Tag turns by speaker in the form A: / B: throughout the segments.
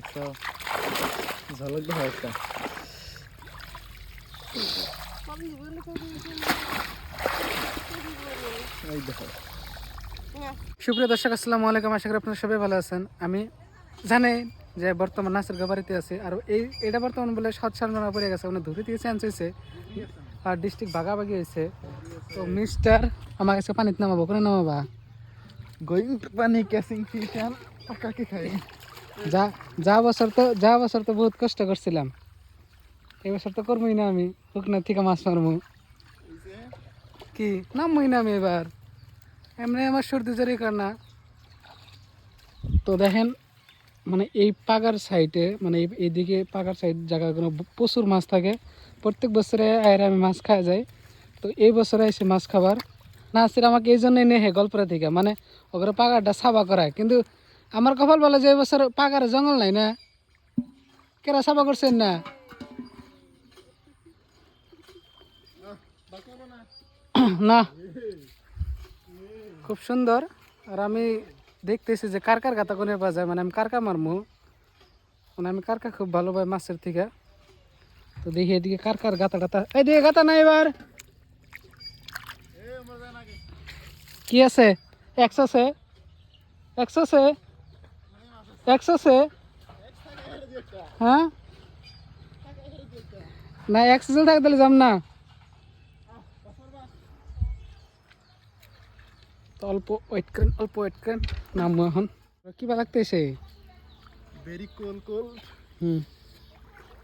A: একটা। ঝলক দেখা। একটা
B: সুপ্রিয় দর্শক, আসসালামু আলাইকুম। আশা করি আপনারা সবাই ভালো আছেন। আমি জানি যে বর্তমান নাসের গাবারিতে আছে, আর এই এটা বর্তমান বলে সাত সালমানা পড়ে গেছে। মানে ধরে থেকে চেঞ্জ হয়েছে, আর ডিস্ট্রিক্ট ভাগাভাগি হয়েছে। তো মিস্টার আমার কাছে পানিতে নামাবো। করে নামাবা?
A: গোয়িং পানি, ক্যাচিং ফিশ অ্যান্ড কাকে খাই?
B: যা যা বছর তো, যা বছর তো বহুত কষ্ট করছিলাম। এই বছর তো করবোই না আমি শুকনা থেকে মাছ মারবো কি? নামবই না আমি এবার। এমনি আমার সর্দি জরি না। তো দেখেন মানে এই পাগার সাইডে মানে এই- এইদিকে পাগার সাইড জায়গাগুলো প্রচুর মাছ থাকে। প্রত্যেক বছরে আয়ের আমি মাছ খাওয়া যাই তো এই বছরে এসে মাছ খাবার। নাসির আমাকে এই জন্যই নেহে গল্পরা থেকে। মানে ওগুলো পাগারটা সাবা করায়। কিন্তু আমার কপাল বলে যে এই বছর পাগারে জঙ্গল নাই না? কেরা সাবা করছেন না? না। খুব সুন্দর। আর আমি দেখতেছি যে কার কার গাতা কোনে পাওয়া যায় মানে আমি কারকা মারমু? মানে আমি কারকা খুব ভালো পাই মাছের থেকে। তো দেখি এদিকে কার কার গাতা টাতা। এই দিকে গাতা নাই এবার। কি আছে? একশো আছে? একশো আছে? একশো আছে? হ্যাঁ? না একশো থাকে তাহলে যাম না। তো অল্প ওয়েট করেন অল্প ওয়েট করেন নামবো এখন। কিবা লাগতেছে
A: ভেরি কোল কোল
B: হুম।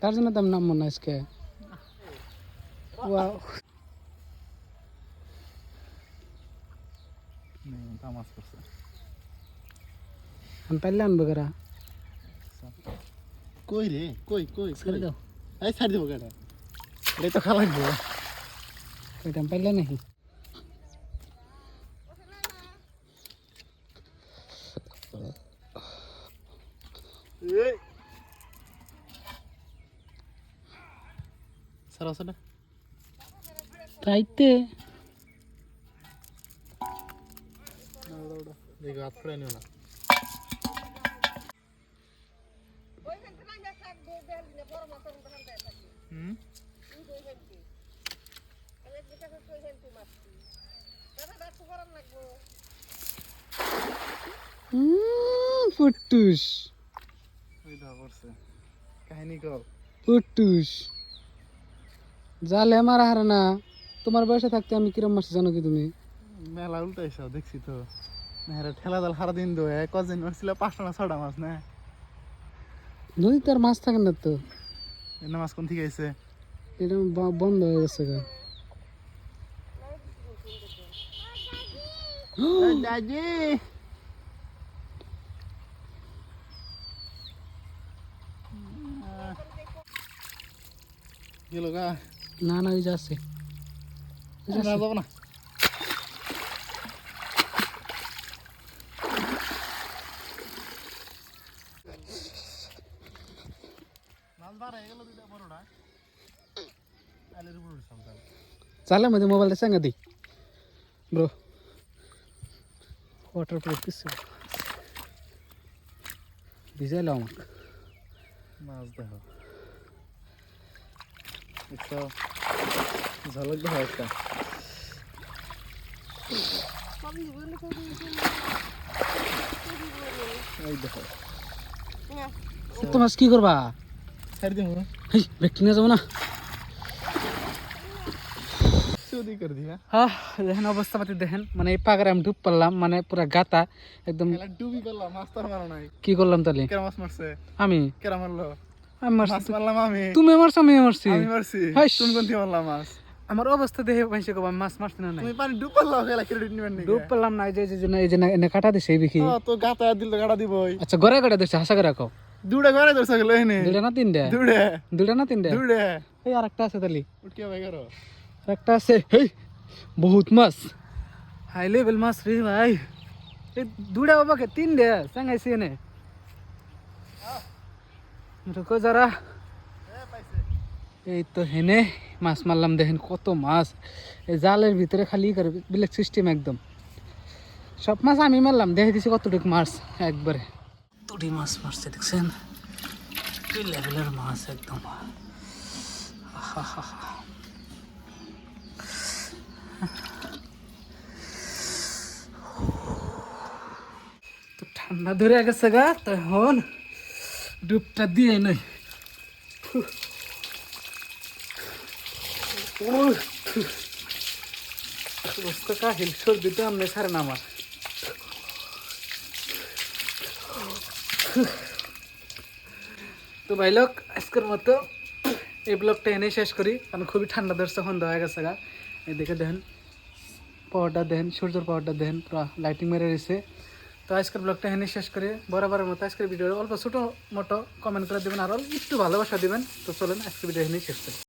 B: তার জন্য তো আমি নামবো না আজকে। ওয়াও
A: তামাস করছে
B: আমি পাইলে আনব গেরা
A: কই রে কই কই
B: ছেড়ে দাও
A: এই ছাড় দেবো কেটা এটা তো খাওয়া লাগবে
B: ওইটা আমি পাইলে নাকি
A: এই সারা সারা
B: তাইতে
A: দেখো হাত ফেরাই নিও না হুম?
B: ফুটুস
A: ওই দা করছে কাহিনী কল
B: ফুটুস জালে হারে না তোমার বয়সে থাকতে আমি কিরম মাছ জানো কি তুমি?
A: মেলা উল্টাইছ দেখছি তো। হেরা ঠেলা জাল সারা দিন দোয়ে কদিন মারছিল? পাঁচটা না ছটা মাছ না?
B: নদীতে আর মাছ থাকে না তো।
A: এনে মাছ কোন থেকে আইছে?
B: এটা বন্ধ হয়ে গেছে গা।
A: দাদি! গেল গা।
B: না না ওই যে আছে ওই যে
A: না যাব না।
B: দিই ব্রো ওয়াটার প্রুফ কিছু ভিজাইলো আমাকে
A: মাছ দেখো একটা ঝলক দেখো একটা এই দেখো
B: তো মাছ কি করবা
A: ছাড় দিমু
B: হেই ব্যক্তি নিয়ে যাব না?
A: চুরি করে দিয়া
B: হ্যাঁ। দেখেন অবস্থাপাতি দেখেন। মানে এই পাগারে আমি ডুব পারলাম মানে পুরা গাতা একদম
A: ডুবি করলাম মাছ তো আর নাই।
B: কি করলাম তাহলে?
A: কেরা মাছ মারছে?
B: আমি?
A: কেরা মারলো?
B: আমি মারছি।
A: মারলাম আমি।
B: তুমি মারছো আমি মারছি।
A: আমি মারছি।
B: হাইস।
A: তুমি কোন থেকে মারলাম মাছ?
B: আমার অবস্থা দেখে মাইসে কব মাছ মারছি না
A: তুমি পানি ডুব পারলাম খেলা ক্রেডিট নিবেন নাকি?
B: ডুব পারলাম না এই যে এই যে না- এনে কাটা দিছে এই
A: তো গাতা দিল তো গাড়া দিবই।
B: আচ্ছা গড়ে গড়ে দিচ্ছে হাসা করে রাখো।
A: দুড়ে ঘরে ধরছে গেল এনে
B: দুইটা না তিনটা?
A: দুড়ে
B: দুইটা না তিনটা?
A: দুড়ে
B: এই আর একটা আছে তালি
A: উঠকে ভাই করো।
B: আর একটা আছে হেই বহুত মাছ। হাই লেভেল মাছ রে ভাই। এই দুটা বাবাকে তিন দে চাঙ্গাইছি এনে। রুকো যারা। এই তো হেনে মাছ মারলাম দেখেন কত মাছ। এই জালের ভিতরে খালি করে বিলেক সিস্টেম একদম। সব মাছ আমি মারলাম দেখে দিছি কতটুকু মাছ একবারে। তুড়ি মাছ মারছে দেখছেন কি লেভেলের মাছ একদম। তো ঠান্ডা ধরে গেছে গা তখন ডুবটা দিয়ে নই অবস্থা কাহিল আমনে ছাড়ে না আমার তো ভাই, লোক, আজকের মতো এই ব্লগটা এনেই শেষ করি, কারণ খুবই ঠান্ডা ধরছে, সন্ধ্যা হয়ে গেছে গা। এদিকে দেখেন, পাওয়ারটা দেন সূর্যের পাওয়ারটা দেন পুরো লাইটিং মেরে রয়েছে। তো আজকের ব্লগটা এনে শেষ করি, বরাবরের মতো আজকের ভিডিও অল্প ছোটো মোটো কমেন্ট করে দেবেন, আর একটু ভালোবাসা দেবেন। তো চলেন, আজকের ভিডিও এখানেই শেষ করি।